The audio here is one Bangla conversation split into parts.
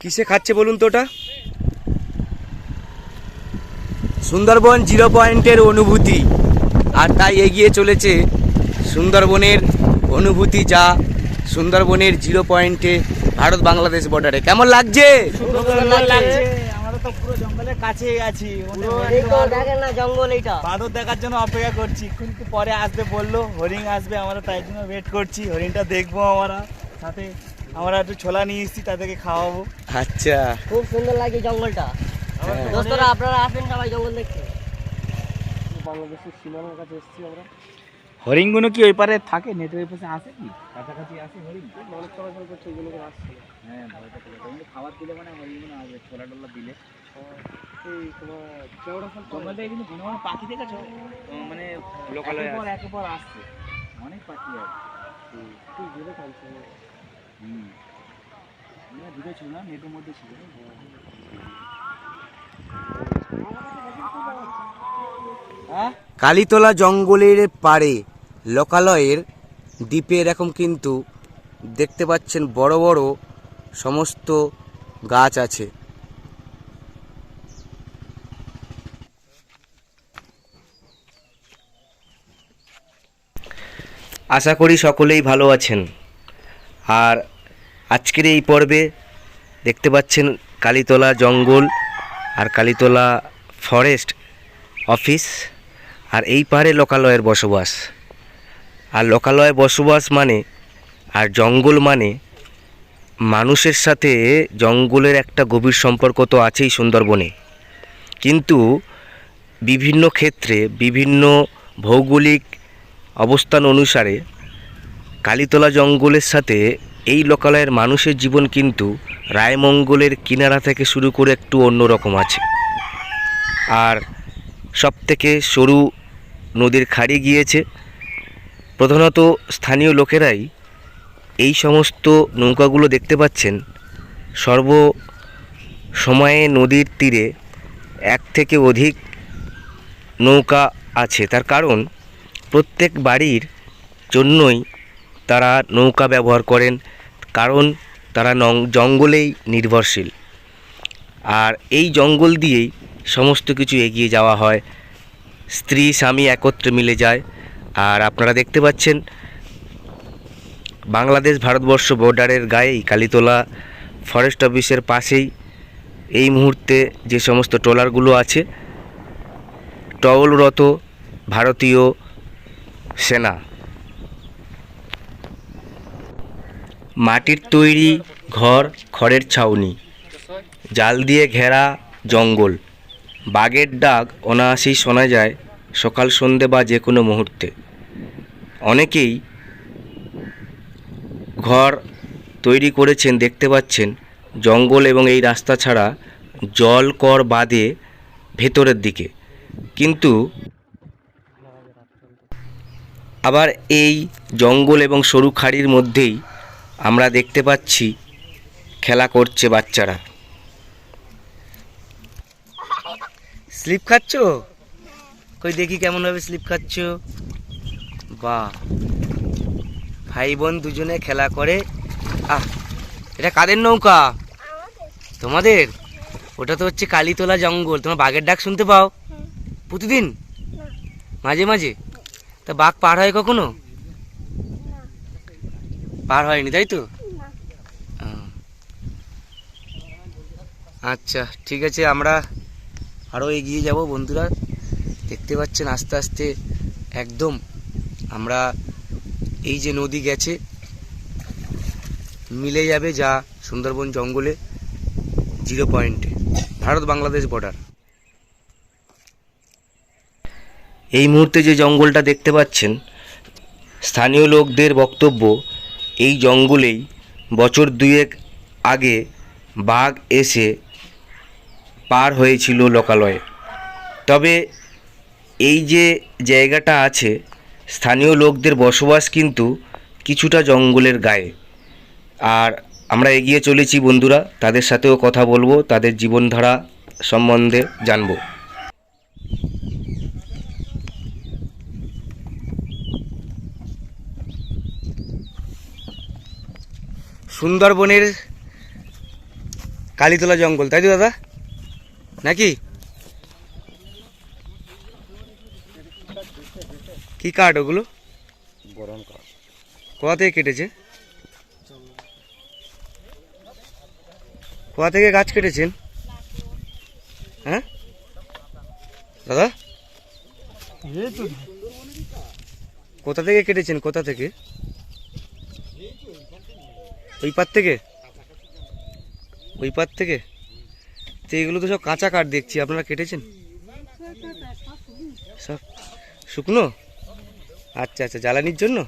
কিসে খাচ্ছে বলুন তো ওটা? সুন্দরবন জিরো পয়েন্টের অনুভূতি আর তাই এগিয়ে চলেছে সুন্দরবনের অনুভূতি যা সুন্দরবনের জিরো পয়েন্টে ভারত বাংলাদেশ বর্ডারে। কেমন লাগছে? সুন্দর আমরা তো পুরো জঙ্গলের কাছেই আছি। জঙ্গল এইটা। বাদর দেখার জন্য অপেক্ষা করছি। কিন্তু পরে আসবে বলল হরিণ আসবে আমরা তাই জন্য ওয়েট করছি। হরিণটা দেখব আমরা সাথে আমরা একটু ছোলা নিয়ে এসেছি তাদেরকে খাওয়াবো। আচ্ছা। খুব সুন্দর লাগে জঙ্গলটা। হ্যাঁ। দোস্তরা আপনারা আসবেন সবাই জঙ্গল দেখতে। বাংলাদেশের সীমানার কাছে এসেছি আমরা। হরিণগুলো কি ওই পারে থাকে? নেটের ওই পাশে আসে কি? কাছাকাছি আসে হরিণ? মানুষ চলাচল করছে ওইগুলো আসছে। হ্যাঁ ভয়টা পেলে কিন্তু খাবার দিলে মানে হরিণগুলো আসবে ছোলা টোলা দিলে। পাখি দেখেছ? মানে লোকালয় পর একে পর আসছে। অনেক পাখি আছে। হুম। আমরা ভিডিও ছিল না নেটের মধ্যে ছিল। হ্যাঁ? কালীতলা জঙ্গলের পাড়ে লোকালয়ের দ্বীপে এরকম কিন্তু দেখতে পাচ্ছেন বড় বড় সমস্ত গাছ আছে। আশা করি সকলেই ভালো আছেন। আর আজকের এই পর্বে দেখতে পাচ্ছেন কালীতলা জঙ্গল আর কালীতলা ফরেস্ট অফিস আর এই পাহাড়ে লোকালয়ের বসবাস। আর লোকালয়ে বসবাস মানে আর জঙ্গল মানে মানুষের সাথে জঙ্গলের একটা গভীর সম্পর্ক তো আছেই সুন্দরবনে। কিন্তু বিভিন্ন ক্ষেত্রে বিভিন্ন ভৌগোলিক অবস্থান অনুসারে কালীতলা জঙ্গলের সাথে এই লোকালয়ের মানুষের জীবন কিন্তু রায়মঙ্গলের কিনারা থেকে শুরু করে একটু অন্যরকম আছে। আর সবথেকে সরু নদীর খাড়ি গিয়েছে। প্রধানত স্থানীয় লোকেরাই এই সমস্ত নৌকাগুলো দেখতে পাচ্ছেন। সর্ব সময়ে নদীর তীরে এক থেকে অধিক নৌকা আছে। তার কারণ প্রত্যেক বাড়ির জন্যই তারা নৌকা ব্যবহার করেন, কারণ তারা নং- জঙ্গলেই নির্ভরশীল। আর এই জঙ্গল দিয়েই সমস্ত কিছু এগিয়ে যাওয়া হয়। স্ত্রী, স্বামী একত্রে মিলে যায়। আর আপনারা দেখতে পাচ্ছেন, বাংলাদেশ ভারতবর্ষ বর্ডারের গায়েই কালীতলা ফরেস্ট অফিসের পাশেই এই মুহূর্তে যে সমস্ত ট্রলারগুলো আছে, টহলরত ভারতীয় সেনা। মাটির তৈরি ঘর, খড়ের ছাউনি। জাল দিয়ে ঘেরা জঙ্গল। বাঘের ডাক অনায়াসেই শোনা যায় সকাল, সন্ধে বা যে কোনো মুহূর্তে। অনেকেই ঘর তৈরি করেছেন, দেখতে পাচ্ছেন। জঙ্গল এবং এই রাস্তা ছাড়া জল, কর বাদে ভেতরের দিকে। কিন্তু আবার এই জঙ্গল এবং সরু খাড়ির মধ্যেই আমরা দেখতে পাচ্ছি খেলা করছে বাচ্চারা। স্লিপ খাচ্ছ? কই দেখি কেমন ভাবে স্লিপ খাচ্ছ। বাহ। ভাই বোন দুজনে খেলা করে। আহ এটা কাদের নৌকা? তোমাদের? ওটা তো হচ্ছে কালীতলা জঙ্গল। তোমার বাঘের ডাক শুনতে পাও? প্রতিদিন? মাঝে মাঝে? তা বাঘ পার হয় কখনো? পার হয়নি তাই তো? আচ্ছা ঠিক আছে আমরা আরও এগিয়ে যাব বন্ধুরা। দেখতে পাচ্ছেন আস্তে আস্তে একদম আমরা এই যে নদী গেছে মিলে যাবে যা সুন্দরবন জঙ্গলে জিরো পয়েন্টে ভারত বাংলাদেশ বর্ডার। এই মুহূর্তে যে জঙ্গলটা দেখতে পাচ্ছেন স্থানীয় লোকদের বক্তব্য এই জঙ্গলেই বছর দুয়েক আগে বাঘ এসে পার হয়েছিল লোকালয়ে। তবে এই যে জায়গাটা আছে, স্থানীয় লোকদের বসবাস কিন্তু কিছুটা জঙ্গলের গায়ে। আর আমরা এগিয়ে চলেছি বন্ধুরা, তাদের সাথেও কথা বলব, তাদের জীবনধারা সম্বন্ধে জানব। সুন্দরবনের কালীতলা জঙ্গল তাই তো দাদা? নাকি? কি কাঠ ওগুলো? গরম কাঠ। কোথা থেকে কেটেছে? কোয়া থেকে গাছ কেটেছেন? হ্যাঁ? দাদা? কোথা থেকে কেটেছেন? কোথা থেকে? ওই পার থেকে? ওই পার থেকে? তো এগুলো তো সব কাঁচা কাঠ দেখছি, আপনারা কেটেছেন? সব শুকনো? আচ্ছা আচ্ছা জ্বালানির জন্য?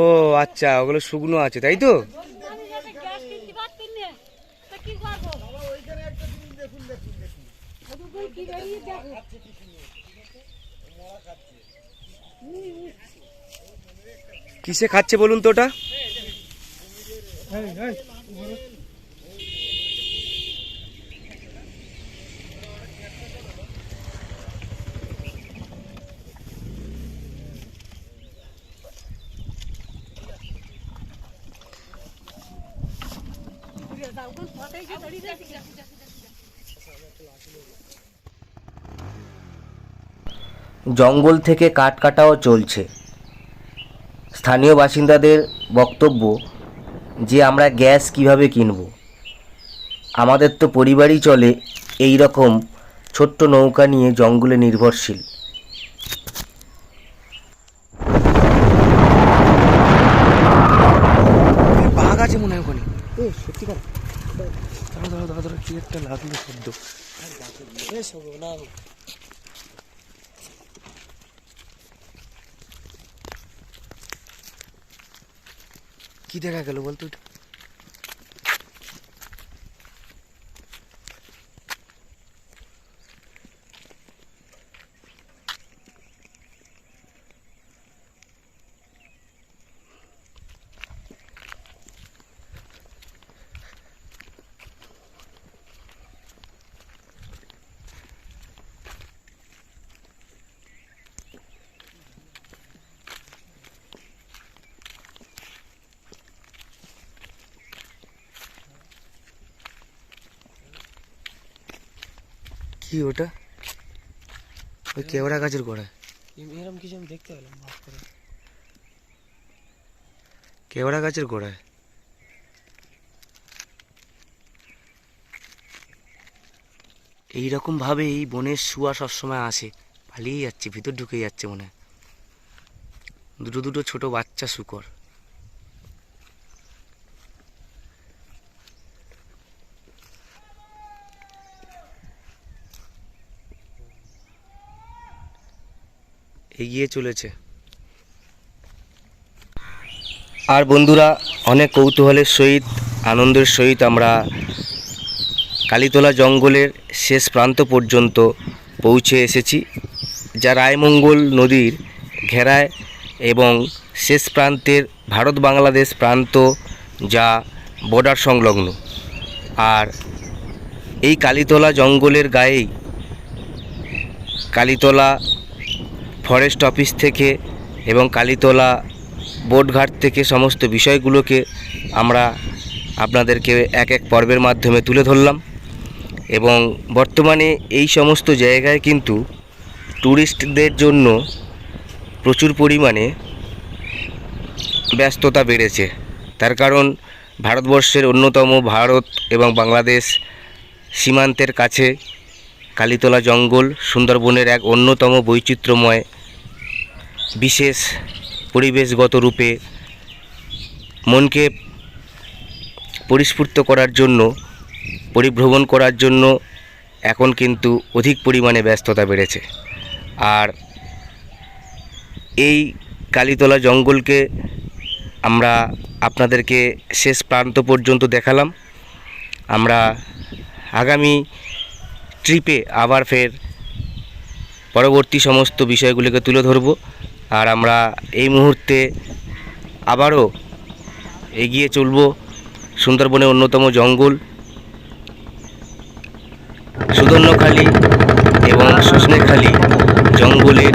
ও আচ্ছা ওগুলো শুকনো আছে, তাই তো? কিসে খাচ্ছে বলুন তো ওটা? জঙ্গল থেকে কাঠ কাটাও চলছে। স্থানীয় বাসিন্দাদের বক্তব্য যে আমরা গ্যাস কীভাবে কিনব। আমাদের তো পরিবারই চলে এই রকম ছোট্ট নৌকা নিয়ে জঙ্গলে নির্ভরশীল। বাঘ আছে মনে হয় ওখানে। সত্যিকার দাঁড়া দাঁড়া দাঁড়া দাঁড়া কি একটা লাগল শব্দ। কি দেখা গেল বলতো এটা কি ওটা? ওই কেওড়া গাছের গোড়ায় এরকম কিছু আমি দেখতে পেলাম ভাব করে। কেওড়া গাছের গোড়ায় এইরকম ভাবে এই বনের শুয়া সবসময় আসে। পালিয়ে যাচ্ছে ভিতর ঢুকে যাচ্ছে মনে হয়। দুটো দুটো ছোট বাচ্চা শুকর। এগিয়ে চলেছে। আর বন্ধুরা, অনেক কৌতূহলের সহিত, আনন্দের সহিত আমরা কালীতলা জঙ্গলের শেষ প্রান্ত পর্যন্ত পৌঁছে এসেছি, যা রায়মঙ্গল নদীর ঘেরায় এবং শেষ প্রান্তের ভারত বাংলাদেশ প্রান্ত, যা বর্ডার সংলগ্ন। আর এই কালীতলা জঙ্গলের গায়েই কালীতলা ফরেস্ট অফিস থেকে এবং কালীতলা বোটঘাট থেকে সমস্ত বিষয়গুলোকে আমরা আপনাদেরকে এক এক পর্বের মাধ্যমে তুলে ধরলাম। এবং বর্তমানে এই সমস্ত জায়গায় কিন্তু ট্যুরিস্টদের জন্য প্রচুর পরিমাণে ব্যস্ততা বেড়েছে। তার কারণ ভারতবর্ষের অন্যতম ভারত এবং বাংলাদেশ সীমান্তের কাছে কালীতলা জঙ্গল সুন্দরবনের এক অন্যতম বৈচিত্র্যময় বিশেষ পরিবেশগত রূপে মনকে পরিস্ফুর্ত করার জন্য, পরিভ্রমণ করার জন্য এখন কিন্তু অধিক পরিমাণে ব্যস্ততা বেড়েছে। আর এই কালীতলা জঙ্গলকে আমরা আপনাদেরকে শেষ প্রান্ত পর্যন্ত দেখালাম। আমরা আগামী ট্রিপে আবার ফের পরবর্তী সমস্ত বিষয়গুলিকে তুলে ধরব। আর আমরা এই মুহূর্তে আবারও এগিয়ে চলব সুন্দরবনের অন্যতম জঙ্গল, সুদর্ণখালী এবং সজনেখালি জঙ্গলের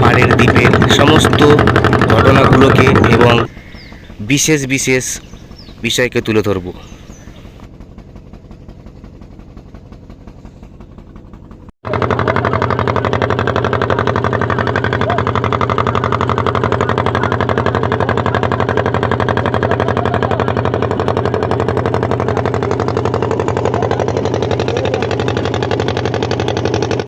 পাড়ের দ্বীপের সমস্ত ঘটনাগুলোকে এবং বিশেষ বিশেষ বিষয়কে তুলে ধরবো।